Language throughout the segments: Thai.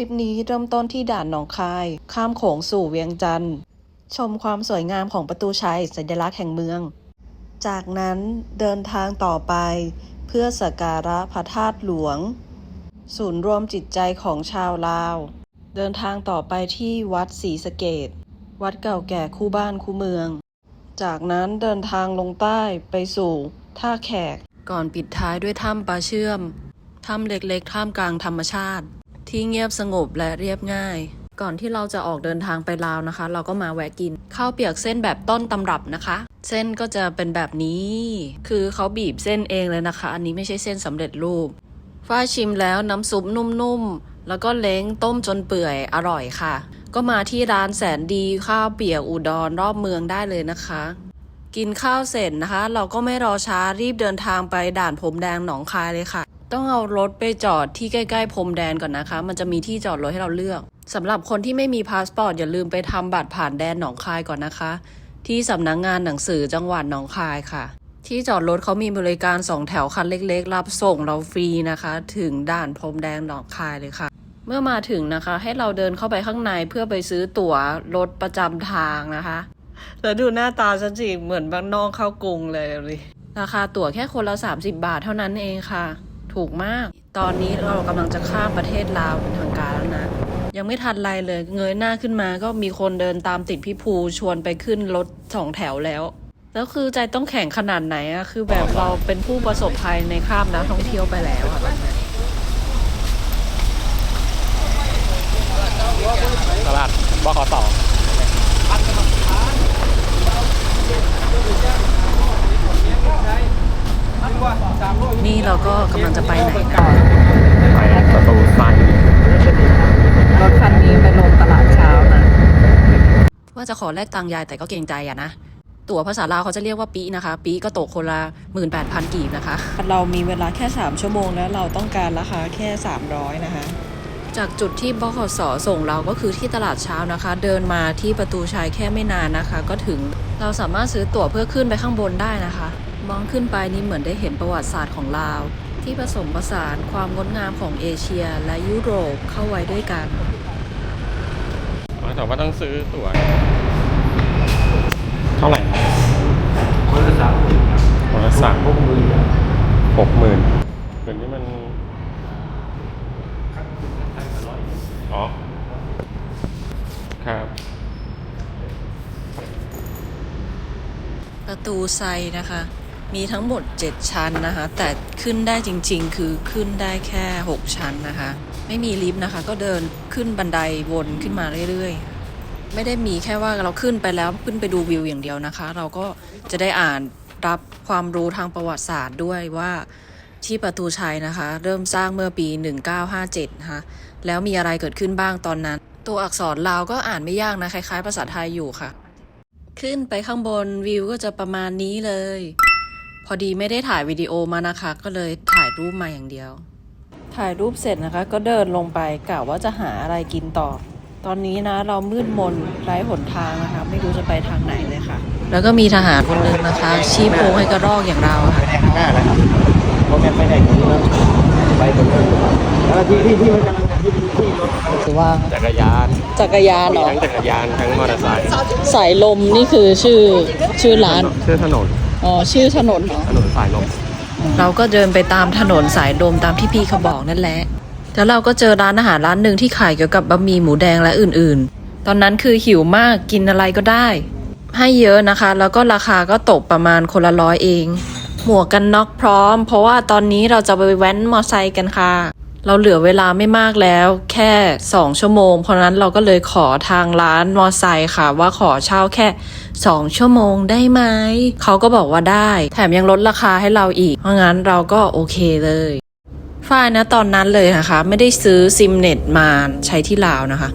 ริปนี้เริ่มต้นที่ด่านหนองคาย ข้ามโขงสู่เวียงจันทร์ชมความสวยงามของประตูชัยสัญลักษณ์แห่งเมือง จากนั้นเดินทางต่อไป เพื่อสักการะพระธาตุหลวง ศูนย์รวมจิตใจของชาวลาว เดินทางต่อไปที่วัดศรีสะเกดวัดเก่าแก่คู่บ้านคู่เมือง จากนั้นเดินทางลงใต้ไปสู่ท่าแขกก่อนปิดท้ายด้วยถ้ำปลาเชื่อม ถ้ำเล็กๆ ท่ามกลางธรรมชาติ ที่เงียบสงบและเรียบง่าย ก่อนที่เราจะออกเดินทางไปลาวนะคะ เราก็มาแวะกินข้าวเปียกเส้นแบบต้นตำรับนะคะ เส้นก็จะเป็นแบบนี้ คือเขาบีบเส้นเองเลยนะคะ อันนี้ไม่ใช่เส้นสำเร็จรูปฝ้ายชิมแล้วน้ำซุปนุ่มๆ แล้วก็เล้งต้มจนเปื่อยอร่อยค่ะ ก็มาที่ร้านแสนดีข้าวเปียกอุดรรอบเมืองได้เลยนะคะ กินข้าวเสร็จนะคะ เราก็ไม่รอช้ารีบเดินทางไปด่านพรมแดงหนองคายเลยค่ะ ต้องเอารถไปจอดที่ใกล้ๆพรมแดนก่อนนะคะ มันจะมีที่จอดรถให้เราเลือกสำหรับคนที่ไม่มีพาสปอร์ตอย่าลืมไปทำบัตรผ่านแดนหนองคายก่อนนะคะ ที่สำนักงงานหนังสือจังหวัดหนองคายค่ะ ที่จอดรถเขามีบริการสองแถวคันเล็ก ๆ รับส่งเราฟรีนะคะ ถึงด่านพรมแดงหนองคายเลยค่ะ เมื่อมาถึงนะคะ ให้เราเดินเข้าไปข้างในเพื่อไปซื้อตั๋วรถประจำทางนะคะแล้วดูหน้าตาฉันสิเหมือนบ้านนอกเข้ากรุงเลยดูดิราคาตั๋วแค่คนละ 30 บาทเท่านั้นเองค่ะ ถูกมาก ตอนนี้เรากำลังจะข้ามประเทศลาวเป็นทางการแล้วนะ ยังไม่ทันไรเลย เงยหน้าขึ้นมาก็มีคนเดินตามติดพี่ภูชวนไปขึ้นรถสองแถวแล้วแล้วคือใจต้องแข็งขนาดไหนอะคือแบบเราเป็นผู้ประสบภัยในข้ามนักท่องเที่ยวไปแล้วอะตลาดบขสนี่ เราก็กำลังจะไปไหนกันไปประตูไฟรถคันนี้ไปลงตลาดเช้านะ ว่าจะขอแลกตังค์ยายแต่ก็เกรงใจอะนะ ตั๋วภาษาลาวเขาจะเรียกว่าปีนะคะ ปีก็ตกคนละ18,000กีบนะคะ เรามีเวลาแค่ 3 ชั่วโมงแล้วเราต้องการราคาแค่ 300 นะคะจากจุดที่บขสส่งเราก็คือที่ตลาดเช้านะคะ เดินมาที่ประตูชัยแค่ไม่นานนะคะ ก็ถึงเราสามารถซื้อตั๋วเพื่อขึ้นไปข้างบนได้นะคะ มองขึ้นไปนี่เหมือนได้เห็นประวัติศาสตร์ของลาว ที่ผสมผสานความงดงามของเอเชียและยุโรปเข้าไว้ด้วยกันแต่ว่าต้องซื้อตั๋วเท่าไหร่คนละสามคนละสามพวกมือหกหมื่นเดี๋ยวนี้มันอ๋อครับประตูไซนะคะ มีทั้งหมด 7 ชั้นนะคะ แต่ขึ้นได้จริง ๆ คือขึ้นได้แค่ 6 ชั้นนะคะ ไม่มีลิฟต์นะคะ ก็เดินขึ้นบันไดวนขึ้นมาเรื่อยๆ ไม่ได้มีแค่ว่าเราขึ้นไปแล้วขึ้นไปดูวิวอย่างเดียวนะคะ เราก็จะได้อ่านรับความรู้ทางประวัติศาสตร์ด้วยว่าที่ประตูชัยนะคะ เริ่มสร้างเมื่อปี 1957นะคะแล้วมีอะไรเกิดขึ้นบ้างตอนนั้น ตัวอักษรลาวก็อ่านไม่ยากนะ คล้ายๆ ภาษาไทยอยู่ค่ะ ขึ้นไปข้างบนวิวก็จะประมาณนี้เลย อดีไม่ได้ถ่ายวิดีโอมานะคะ ก็เลยถ่ายรูปมาอย่างเดียว ถ่ายรูปเสร็จนะคะ ก็เดินลงไปกะว่าจะหาอะไรกินต่อ ตอนนี้นะเรามืดมนไร้หนทางนะคะ ไม่รู้จะไปทางไหนเลยค่ะ แล้วก็มีทหารคนหนึ่งนะคะ ชี้โพงให้กระรอกอย่างเราค่ะหน้าแล้วครับเพราะแม่ไปไหนกันเรื่องไปตรงนั้นแล้วที่ที่ที่มันกำลังที่ที่รถคือว่าจักรยานจักรยานเหรมีอทั้งจักรยานทั้งมอเตอร์ไซค์สายลมนี่คือชื่อชื่อร้าน ชื่อถนน อ๋อ ชื่อถนนเหรอ ถนนสายลมเราก็เดินไปตามถนนสายลมตามที่พี่เขาบอกนั่นแหละ แล้วเราก็เจอร้านอาหารร้านหนึ่งที่ขายเกี่ยวกับบะหมี่หมูแดงและอื่นๆ ตอนนั้นคือหิวมากกินอะไรก็ได้ ให้เยอะนะคะ แล้วก็ราคาก็ตกประมาณคนละร้อยเอง หมวกกันน็อกพร้อม เพราะว่าตอนนี้เราจะไปแว้นมอไซค์กันค่ะ เราเหลือเวลาไม่มากแล้ว แค่ 2 ชั่วโมง เพราะนั้นเราก็เลยขอทางร้านมอไซค์ค่ะ ว่าขอเช่าแค่ 2 ชั่วโมงได้ไหม เขาก็บอกว่าได้ แถมยังลดราคาให้เราอีก เพราะงั้นเราก็โอเคเลยฝ้ายนะตอนนั้นเลยนะคะ ไม่ได้ซื้อซิมเน็ตมาใช้ที่ลาวนะคะ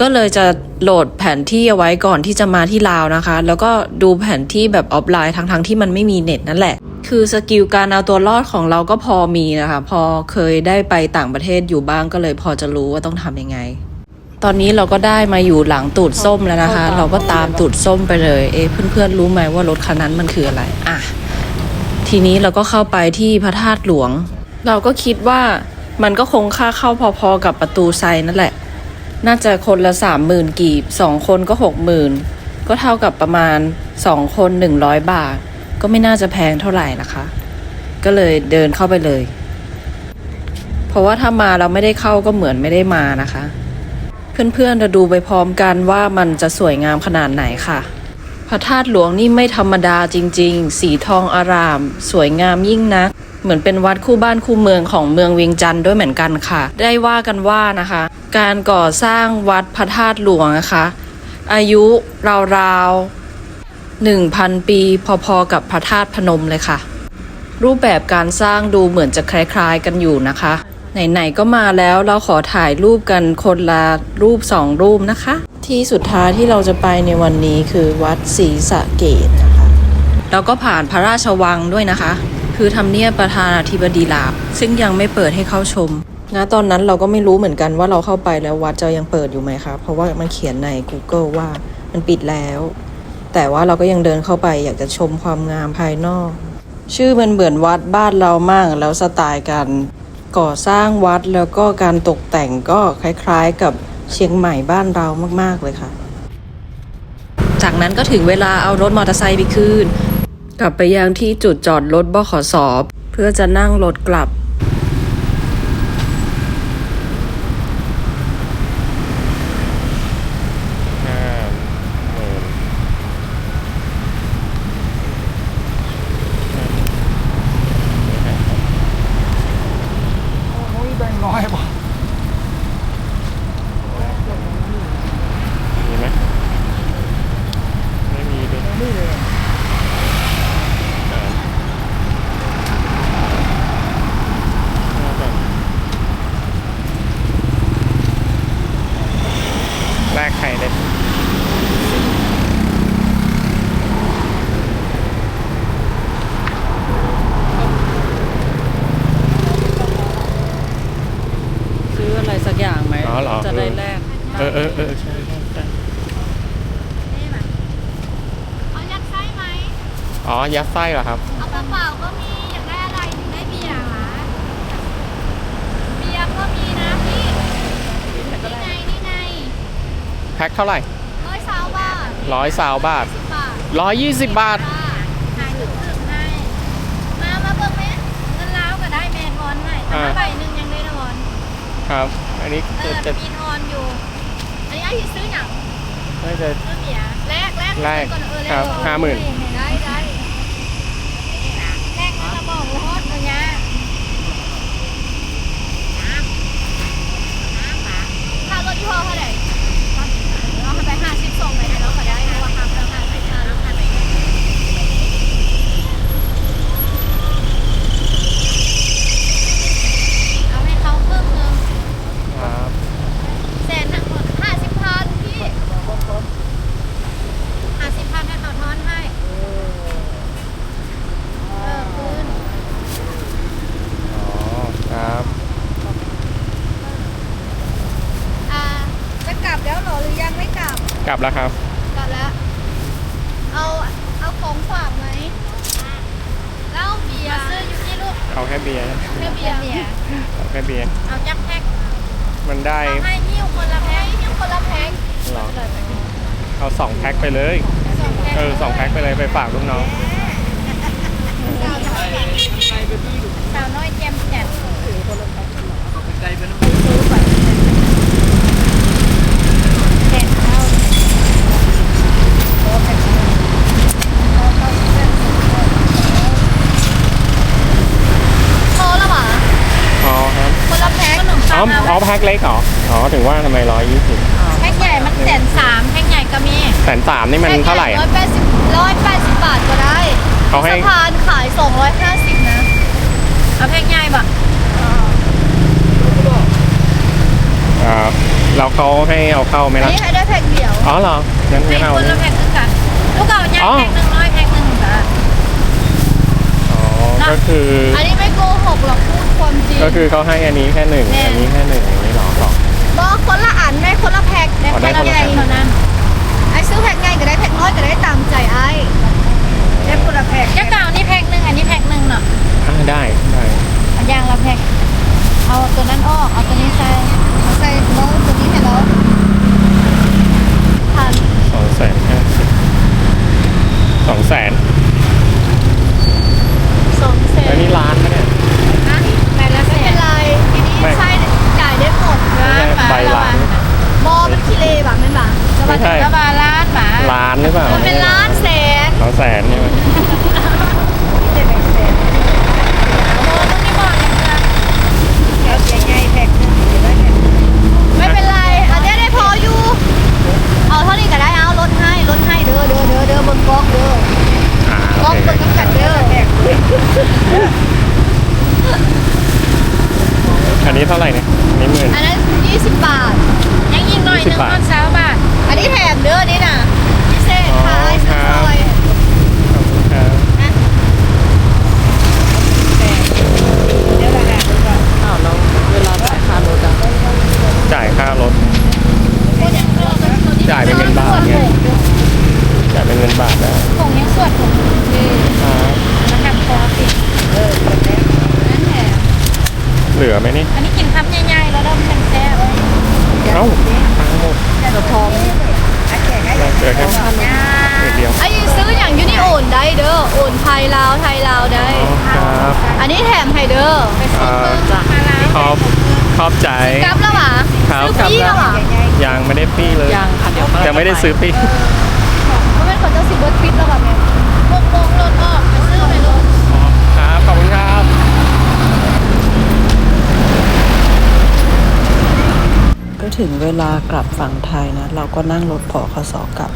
ก็เลยจะโหลดแผนที่เอาไว้ก่อนที่จะมาที่ลาวนะคะ แล้วก็ดูแผนที่แบบออฟไลน์ทั้งๆที่มันไม่มีเน็ตนั่นแหละ คือสกิลการเอาตัวรอดของเราก็พอมีนะคะ พอเคยได้ไปต่างประเทศอยู่บ้างก็เลยพอจะรู้ว่าต้องทำยังไง ตอนนี้เราก็ได้มาอยู่หลังตูดส้มแล้วนะคะ เราก็ตามตูดส้มไปเลย เอ๊ะเพื่อนๆรู้ไหมว่ารถคันนั้นมันคืออะไร อะ ทีนี้เราก็เข้าไปที่พระธาตุหลวง เราก็คิดว่ามันก็คงค่าเข้าพอๆกับประตูไซนั่นแหละ น่าจะคนละสามหมื่นกีบสองคนก็หกหมื่นก็เท่ากับประมาณสองคนหนึ่งร้อยบาท ก็ไม่น่าจะแพงเท่าไหร่นะคะ ก็เลยเดินเข้าไปเลย เพราะว่าถ้ามาเราไม่ได้เข้าก็เหมือนไม่ได้มานะคะ เพื่อนๆจะดูไปพร้อมกันว่ามันจะสวยงามขนาดไหนค่ะ พระธาตุหลวงนี่ไม่ธรรมดาจริง ๆ สีทองอาราม สวยงามยิ่งนัก เหมือนเป็นวัดคู่บ้านคู่เมืองของเมืองเวียงจันทร์ด้วยเหมือนกันค่ะ ได้ว่ากันว่านะคะ การก่อสร้างวัดพระธาตุหลวงนะคะ อายุราวๆ1,000ปีพอๆกับพระธาตุพนมเลยค่ะ รูปแบบการสร้างดูเหมือนจะคล้ายๆกันอยู่นะคะ ไหนๆก็มาแล้วเราขอถ่ายรูปกันคนละรูปสองรูปนะคะ ที่สุดท้ายที่เราจะไปในวันนี้คือวัดศรีสะเกดนะคะแล้วก็ผ่านพระราชวังด้วยนะคะ คือทำเนียบประธานาธิบดีลาว ซึ่งยังไม่เปิดให้เข้าชมณตอนนั้นเราก็ไม่รู้เหมือนกันว่าเราเข้าไปแล้ววัดจะยังเปิดอยู่ไหมคะเพราะว่ามันเขียนใน Google ว่ามันปิดแล้ว แต่ว่าเราก็ยังเดินเข้าไปอยากจะชมความงามภายนอก ชื่อมันเหมือนวัดบ้านเรามากแล้วสไตล์การก่อสร้างวัดแล้วก็การตกแต่งก็คล้ายๆกับเชียงใหม่บ้านเรามากๆเลยค่ะ จากนั้นก็ถึงเวลาเอารถมอเตอร์ไซค์ไปคืน กลับไปยังที่จุดจอดรถบขส เพื่อจะนั่งรถกลับ ห้าหมื่น โอ้ยแบงค์ร้อยป่ะ มีไหมไม่มีด้วย นี่เลย แลกไข่เลย ซื้ออะไรสักอย่างไหม อ๋อเหรอ จะได้แลก เออเออเออใช่ใช่ใช่เอายัดไส้ไหม อ๋อ ยัดไส้เหรอครับ เอาเปล่าก็มีอยากได้อะไรถึงได้เบียร์หรอเบียร์ก็มีนะพี่นี่ไงนี่ไงแพ็คเท่าไหร่ร้อยสาวบาทร้อยสาวบาทสิบบาทร้อยยี่สิบบาทจ้ขายถึงถึงให้มามาเบิ่งไหมเงินล้าวก็ได้แมนออนให้แต่อ่ามาใบหนึ่งยังได้นอนครับ อันนี้เอจะจะมีนอนอยู่ ไอ้ที่ซื้อหนังน่าจะ ซื้อเบียร์แลกแลกแลกก่อนเออแลกครับก่อห้าหมื่น ได้ได้แลกกระบอกรถเลยนะค่ารถยี่ห้อเท่าไหร่เราไปห้าสิบส่งไปให้เราก็ได้เพราะว่าค่าเครื่องห้าสิบห้าแล้วค่าไหนเอาให้เขาครึ่งหนึง ครับ แสนทั้งหมดห้าสิบพันพี่ห้าสิบพันให้เขาทอนให้ เออคืน อ๋อ ครับ อ่า จะกลับแล้วเหรอหรือยังไม่กลับ กลับ แล้วครับ กลับแล้ว เอาเอาของฝากไหมเหล้าเบียร์ซื้ออยู่ที่ลูกเอาแค่เบียร์แค่เบียร์เอาแค่เบียร์เอาจักแพ็คมันได้เอาให้ยิ้วคนละแพ็คยิ้วคนละแพ็คเหรอเอาสองแพ็คไปเลยสองแพ็คเออสองแพ็คไปเลยไปฝากลูกน้อง สาวน้อยสาวน้อยแจมแจ่ม ใจเป็น แจ่มเท่าโอ้แพ็คเท่าเอาเข้าเส้นโทรแล้วเหรอ อ๋อครับ คนละแพ็คขนม อ๋ ปั อง เอา อ๋อแพ็คเล็กเหรอ อ๋อ ถึงว่าทำไมร้อยยี่สิบแพ็คใหญ่มันแสนสามแพ็คใหญ่ก็มีแสนสามนี่มันเท่าไหร่ร้อะ อยแปดสิบร้อยแปดสิบบาทก็ได้เขาให้ สะพานขายสองร้อยห้าสิบนะเอาแพ็คใหญ่ปะอ่าเราเขาให้เอาเข้าไหมอันล่ะ นี้ให้ได้แพ็คเดียวอ๋อเหรองั้นมีงั้นเอาคนละแพ็คคือกัน ลูกเก่าใหญ่อ๋อแพ็คหนึ่งร้อยแพ็คหนึ่งจ้ะ อ๋อก็คืออันนี้ไม่โกหกหรอกพูดความจริง ก็คือเขาให้อันนี้แค่หนึ่ง แน่ อันนี้แค่หนึ่งอย่างนี้เหรอหรอ บอกคนละอันได้คนละแพ็คได้อ๋อคได้นคนละละใหญ่แพ็คเท่านั้นไอ้ซื้อแพ็คใหญ่ก็ได้แพ็คน้อยก็ได้ตามใจไอ้ได้คนละแพ็คเจ้าเก่านี่แพ็คหนึ่งอันนี้แพ็คหนึ่งเนาะอ่าได้ได้เอายางละแพ็คเอาตัวนั้นออกเอาตัวนี้ใส่เอาใส่โน้ตตัวนี้ให้เรา รือเปล่า มันเป็นล้านแสน สองแสนใช่ไหม โอ้ต้องมีบอกอย่างเงี้ยไม่เป็นไรอันเนี้ยได้พออยู่ เอาเท่านี้ก็ได้เอาลดให้ลดให้เด้อเด้อเด้อเด้อบนกล้องเด้อ อ่าก ล้อง โอเค บนกำกัดเด้อ อันนี้ เท่าไหร่เนี่ยอันนี้หมื่นอันนั้น20 บาท ยังยิงหน่อยหนึง20บาทตอนเช้าบาทอันนี้แถมเด้อนี่น่ะพิเศษค่ะอ๋อไอ้ซครับอยขอบคุณครับนะอ้าวแล้วเวลาจ่ายค่ารถอะจ่ายค่ารถโอ้ยังเออเป็นตัวที่จ่ายเป็นเงินบาทไง จ่ายเป็นเงินบาทได้ผงยังสดผงเออครับมาทำคอสิเออนั่นแหละเหลือไหมนี่อันนี้กินคำใหญ่ๆแล้วเริ่มแซ่บ เอ้าตังหมดจะพร้อมเราเหลือแค่หมื่นเดียวไอ้ซื้ออย่างยูนี่โอนได้เด้อโอนไทยลาวไทยลาวได้ ครับ อันนี้แถมไฮเด้อไปซื้อเพิ่มมาแล้วขอบขอบใจกลับแล้วหรอครับซื้อฟรีแล้วหรอยังไม่ได้ปี้เลยยังค่ะเดี๋ยวยังไม่ได้ซื้อปี้เพราะเป็นคนเจ้าสิบเบิร์ดฟิตแล้วแบบเนี้พวกโป่งรถออกไปซื้อไปรถ ครับ ขอบคุณครับ ก็ ถึงเวลากลับฝั่งไทยนะ เราก็นั่งรถพอคสกลับ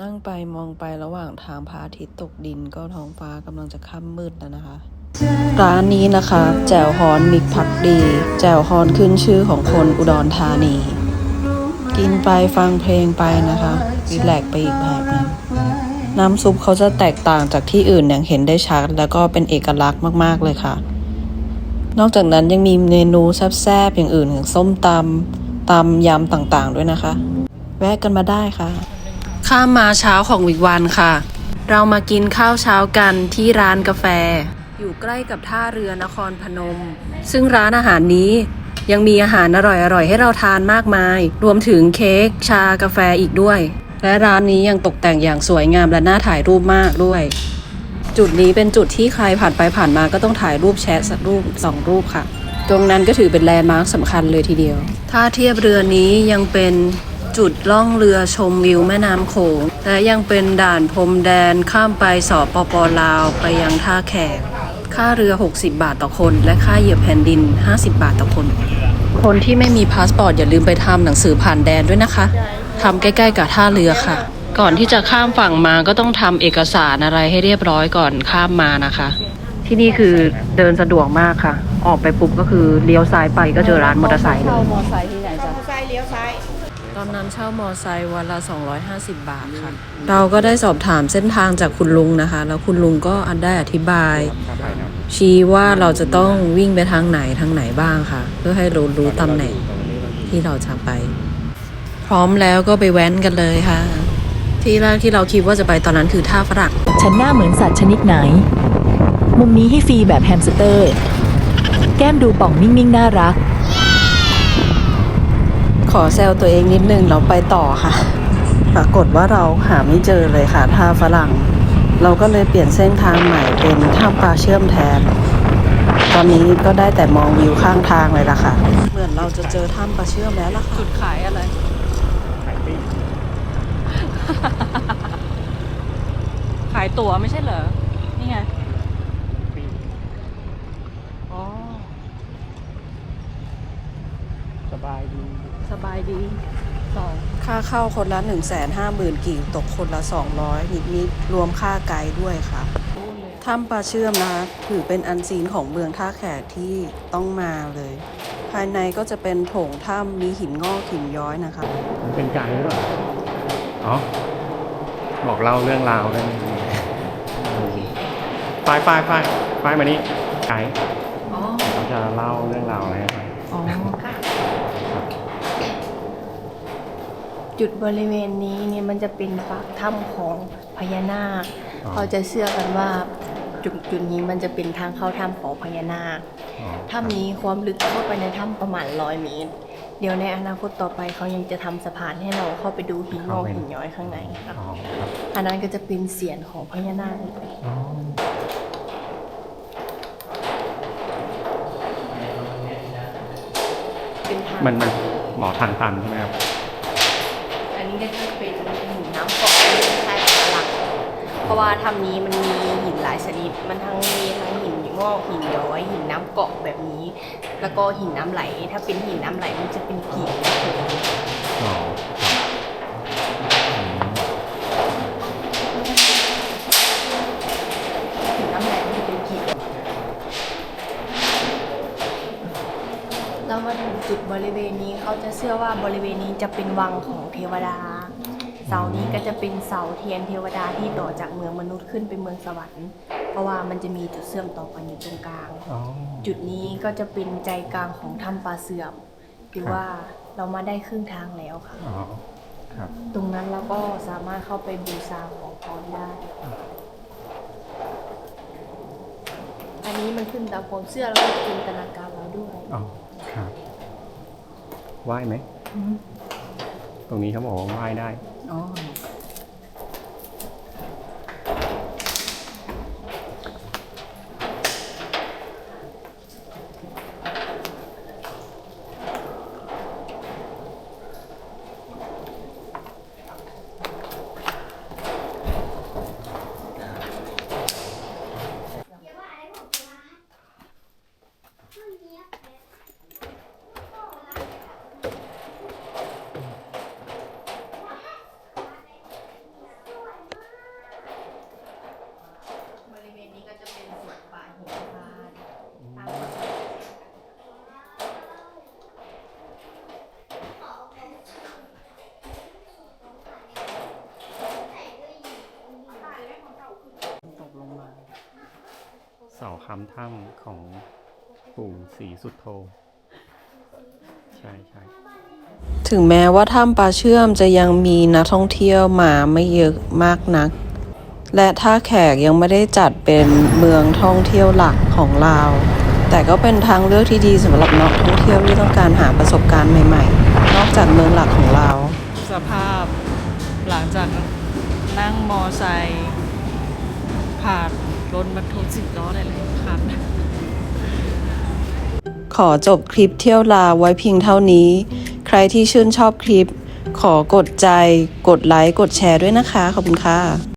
นั่งไปมองไประหว่างทางพระอาทิตย์ตกดินก็ท้องฟ้ากำลังจะค่ำมืดแล้วนะคะ ร้านนี้นะคะ แจ่วฮอนมิกผักดี แจ่วฮอนขึ้นชื่อของคนอุดรธานี กินไปฟังเพลงไปนะคะรีแลกไปอีกแบบนึงน้ำซุปเขาจะแตกต่างจากที่อื่นอย่างเห็นได้ชัด แล้วก็เป็นเอกลักษณ์มาก ๆ เลยค่ะ นอกจากนั้นยังมีเมนูแซ่บๆอย่างอื่นอย่างส้มตำ ตำยำต่างๆด้วยนะคะ แวะกันมาได้ค่ะ ข้ามมาเช้าของวิกวันค่ะ เรามากินข้าวเช้ากันที่ร้านกาแฟ อยู่ใกล้กับท่าเรือนครพนม ซึ่งร้านอาหารนี้ยังมีอาหารอร่อยๆ ให้เราทานมากมาย รวมถึงเค้กชากาแฟอีกด้วย และร้านนี้ยังตกแต่งอย่างสวยงามและน่าถ่ายรูปมากด้วย จุดนี้เป็นจุดที่ใครผ่านไปผ่านมาก็ต้องถ่ายรูปแชะสักรูปสองรูปค่ะ ตรงนั้นก็ถือเป็นแลนด์มาร์คสำคัญเลยทีเดียวท่าเทียบเรือนี้ยังเป็นจุดล่องเรือชมวิวแม่น้ำโขง และยังเป็นด่านพรมแดนข้ามไปสปปลาวไปยังท่าแขก ค่าเรือ 60 บาทต่อคน และค่าเหยียบแผ่นดิน 50 บาทต่อคน คนที่ไม่มีพาสปอร์ตอย่าลืมไปทำหนังสือผ่านแดนด้วยนะคะทำใกล้ๆกับท่าเรือค่ะ ก่อนที่จะข้ามฝั่งมาก็ต้องทำเอกสารอะไรให้เรียบร้อยก่อนข้ามมานะคะ ที่นี่คือเดินสะดวกมากค่ะ ออกไปปุ๊บก็คือเลี้ยวซ้ายไปก็เจอร้านมอเตอร์ไซค์เลยมอไซค์ที่ไหนจ๊ะตอนนั้นเช่ามอไซค์วันละ 250 บาทค่ะ เราก็ได้สอบถามเส้นทางจากคุณลุงนะคะ แล้วคุณลุงก็อันได้อธิบาย ชี้ว่าเราจะต้องวิ่งไปทางไหนทางไหนบ้างค่ะ เพื่อให้เรารู้ตำแหน่งที่เราจะไป พร้อมแล้วก็ไปแว้นกันเลยค่ะ ที่แรกที่เราคิดว่าจะไปตอนนั้นคือท่าฝรั่ง ฉันหน้าเหมือนสัตว์ชนิดไหน มุมนี้ให้ฟรีแบบแฮมสเตอร์ แก้มดูป่องนิ่งๆ น่ารัก ขอแซวตัวเองนิดนึงเราไปต่อค่ะ ปรากฏว่าเราหาไม่เจอเลยค่ะท่าฝรั่ง เราก็เลยเปลี่ยนเส้นทางใหม่เป็นท่าปลาเชื่อมแทน ตอนนี้ก็ได้แต่มองวิวข้างทางเลยล่ะค่ะ เหมือนเราจะเจอถ้ำปลาเชื่อมแล้วล่ะค่ะ จุดขายอะไร ขายตั๋วไม่ใช่เหรอ นี่ไง อ๋อ ส บายดี สบายดีสองค่าเข้าคนละ1นึ่งแสนห้าหมื่นกีบตกคนละ 200 นิดนิดๆรวมค่าไกด์ด้วยค่ะถ้ำปลาเชื่อมนะคะถือเป็นอันซีนของเมืองท่าแขกที่ต้องมาเลย ภายในก็จะเป็นโถงถ้ำมีหินงอกหินย้อยนะคะ มันเป็นไกด์หรือเปล่าอ๋อบอกเล่าเรื่องราวได้ไหมไฟไฟไฟไฟมานี่ไกด์เขาจะเล่าเรื่องราวอะไรให้ฟัง จุดบริเวณนี้เนี่ยมันจะเป็นปากถ้ำของพญานาคเขาจะเชื่อกันว่าจุดจุดนี้มันจะเป็นทางเข้าถ้ำของพญานาคอ๋อถ้ำนี้ความลึกเข้าไปในถ้ำประมาณร้อยเมตร เดี๋ยวในอนาคตต่อไปเขายังจะทำสะพานให้เราเข้าไปดูหินงอกหินย้อยข้างในครับอ๋อครับอันนั้นก็จะเป็นเสียนของพญานาคเลยอ๋อเป็นทางมันมันหมอทางตันใช่ไหมครับอันนี้ ก็จะเป็นหินน้ำเกาะใช่ราะว่าถ้ำนี้มันมีหินหลายชนิด มันทั้งมีทั้งหินงอกหินย้อยหินน้ำเกาะแบบนี้ แล้วก็หินน้ำไหล ถ้าเป็นหินน้ำไหลมันจะเป็นกลีบแบบนี้ จุดบริเวณนี้เขาจะเชื่อว่าบริเวณนี้จะเป็นวังของเทวดา เสานี้ก็จะเป็นเสาเทียนเทวดาที่ต่อจากเมืองมนุษย์ขึ้นไปเมืองสวรรค์ เพราะว่ามันจะมีจุดเชื่อมต่อกันอยู่ตรงกลาง อ๋อ จุดนี้ก็จะเป็นใจกลางของถ้ำปลาเสื่อมหรือว่าเรามาได้ครึ่งทางแล้วค่ะ อ๋อ ครับ ตรงนั้นเราก็สามารถเข้าไปบูชาขอพรได้ อันนี้มันขึ้นตามความเชื่อแล้วก็จินตนาการเราด้วย อ๋อ ครับ ไหว้ไหม ตรงนี้เขาบอกว่าไหว้ได้ อ๋อ บริเวณนี้ก็จะเป็นสวนป่าหิมพานต์ตามความเชื่อ ตกลงมา เสา ค้ำถ้ำของปู่ศรีสุดโท ใช่ใช่ถึงแม้ว่าถ้ำปลาเชื่อมจะยังมีนักท่องเที่ยวมาไม่เยอะมากนัก และท่าแขกยังไม่ได้จัดเป็นเมืองท่องเที่ยวหลักของลาว แต่ก็เป็นทางเลือกที่ดีสำหรับนักท่องเที่ยวที่ต้องการหาประสบการณ์ใหม่ๆ นอกจากเมืองหลักของลาวสภาพหลังจากนั่งมอไซค์ผ่านรถบรรทุกสิบล้ออะไรเล ขอจบคลิปเที่ยวลาวไว้เพียงเท่านี้ ใครที่ชื่นชอบคลิป ขอกดใจ กดไลค์ กดแชร์ด้วยนะคะ ขอบคุณค่ะ